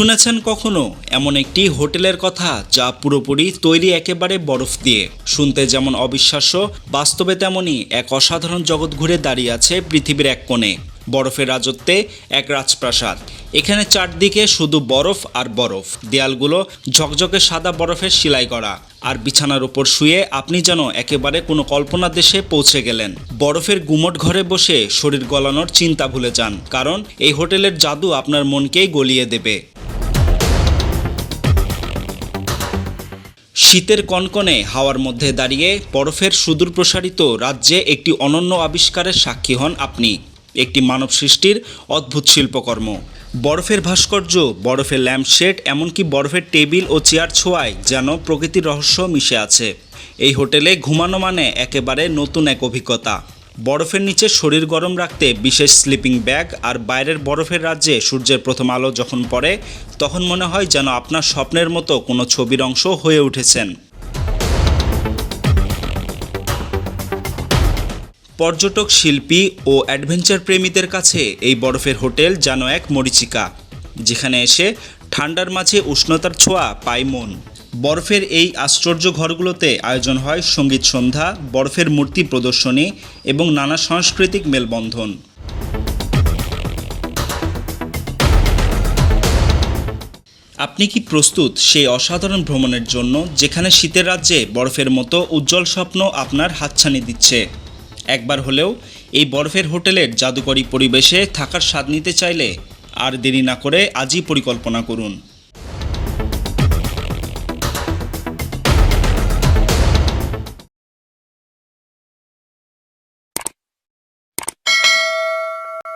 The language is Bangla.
শুনেছেন কখনো? এমন একটি হোটেলের কথা যা পুরোপুরি তৈরি একেবারে বরফ দিয়ে। শুনতে যেমন অবিশ্বাস্য, বাস্তবে তেমনই এক অসাধারণ জগৎ ঘুরে দাঁড়িয়ে আছে পৃথিবীর এক কোণে। বরফের রাজত্বে এক রাজপ্রাসাদ। এখানে চারদিকে শুধু বরফ আর বরফ। দেয়ালগুলো ঝকঝকে সাদা বরফের সেলাই করা। আর বিছানার উপর শুয়ে আপনি যেন একেবারে কোনো কল্পনা দেশে পৌঁছে গেলেন। বরফের গুমট ঘরে বসে শরীর গলানোর চিন্তা ভুলে যান। কারণ এই হোটেলের জাদু আপনার মনকেই গলিয়ে দেবে। শীতের কনকনে হাওয়ার মধ্যে দাঁড়িয়ে বরফের সুদূর প্রসারিত রাজ্যে একটি অনন্য আবিষ্কারের সাক্ষী হন আপনি। একটি মানব সৃষ্টির অদ্ভুত শিল্পকর্ম। বরফের ভাস্কর্য, বরফের ল্যাম্পশেড, এমনকি বরফের টেবিল ও চেয়ার ছোঁয়ায় যেন প্রকৃতির রহস্য মিশে আছে। এই হোটেলে ঘুমানো মানে একেবারে নতুন এক অভিজ্ঞতা। বরফের নিচে শরীর গরম রাখতে বিশেষ স্লিপিং ব্যাগ আর বাইরের বরফের রাজ্যে সূর্যের প্রথম আলো যখন পড়ে, তখন মনে হয় যেন আপনার স্বপ্নের মতো কোনো ছবির অংশ হয়ে উঠেছেন। পর্যটক শিল্পী ও অ্যাডভেঞ্চার প্রেমীদের কাছে এই বরফের হোটেল যেন এক মরিচিকা, যেখানে এসে ঠান্ডার মাঝে উষ্ণতার ছোঁয়া পায় মন। বরফের এই আশ্চর্য ঘরগুলোতে আয়োজন হয় সংগীত সন্ধ্যা, বরফের মূর্তি প্রদর্শনী এবং নানা সাংস্কৃতিক মেলবন্ধন। আপনি কি প্রস্তুত সেই অসাধারণ ভ্রমণের জন্য যেখানে শীতের রাজ্যে বরফের মতো উজ্জ্বল স্বপ্ন আপনার হাতছানি দিচ্ছে? একবার হলেও এই বরফের হোটেলের জাদুকরী পরিবেশে থাকার স্বাদ নিতে চাইলে আর দেরি না করে আজই পরিকল্পনা করুন।